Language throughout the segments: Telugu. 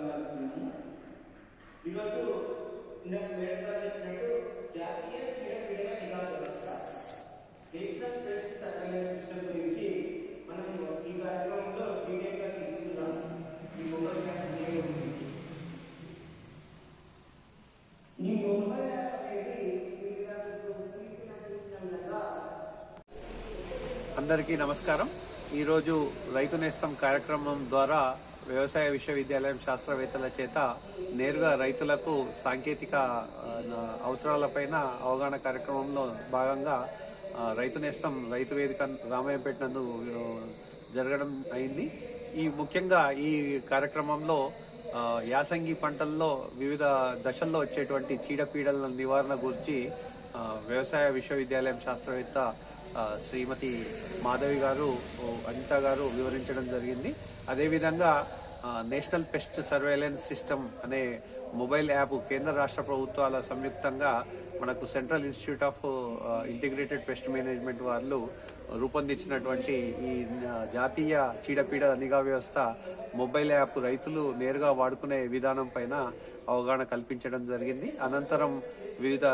స్వాగతం ఈరోజు ఇందాక మేడం గారు చెప్పినట్టు జాతీయ స్వీయ క్రీడల నిఘా వ్యవస్థ నేషనల్ ప్రెస్ సర్వేలెన్స్ సిస్టమ్ గురించి మనం ఈ కార్యక్రమంలో డీటెయిల్గా తీసుకుందాం ఈ మొబైల్ యాప్ గురించి ఈ మొబైల్ యాప్ అనేది అందరికీ నమస్కారం. ఈరోజు రైతు నేస్తం కార్యక్రమం ద్వారా వ్యవసాయ విశ్వవిద్యాలయం శాస్త్రవేత్తల చేత నేరుగా రైతులకు సాంకేతిక అవసరాలపైన అవగాహన కార్యక్రమంలో భాగంగా రైతు నేస్తం రైతు వేదిక రామాయపేట నందు జరగడం అయింది. ఈ ముఖ్యంగా ఈ కార్యక్రమంలో యాసంగి పంటల్లో వివిధ దశల్లో వచ్చేటువంటి చీడపీడల నివారణ గురించి వ్యవసాయ విశ్వవిద్యాలయం శాస్త్రవేత్త శ్రీమతి మాధవి గారు అనిత గారు వివరించడం జరిగింది. అదేవిధంగా నేషనల్ పెస్ట్ సర్వేలెన్స్ సిస్టమ్ అనే మొబైల్ యాప్ కేంద్ర రాష్ట్ర ప్రభుత్వాల సంయుక్తంగా మనకు central institute of integrated pest management వాళ్ళు రూపొందించినటువంటి ఈ జాతీయ చీడపీడ నిఘా వ్యవస్థ మొబైల్ యాప్ రైతులు నేరుగా వాడుకునే విధానం పైన అవగాహన కల్పించడం జరిగింది. అనంతరం వివిధ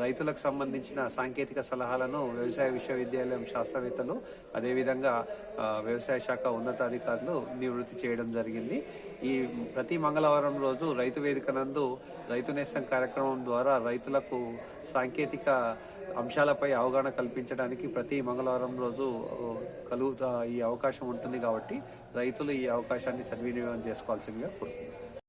రైతులకు సంబంధించిన సాంకేతిక సలహాలను వ్యవసాయ విశ్వవిద్యాలయం శాస్త్రవేత్తలు అదేవిధంగా వ్యవసాయ శాఖ ఉన్నతాధికారులు నివృత్తి చేయడం జరిగింది. ఈ ప్రతి మంగళవారం రోజు రైతు వేదిక నందు రైతు నేస్తం కార్యక్రమం ద్వారా రైతులకు సాంకేతిక అంశాలపై అవగాహన కల్పించడానికి ప్రతి మంగళవారం రోజు కలుగుతా ఈ అవకాశం ఉంటుంది కాబట్టి రైతులు ఈ అవకాశాన్ని సద్వినియోగం చేసుకోవాల్సిందిగా కోరుతున్నాను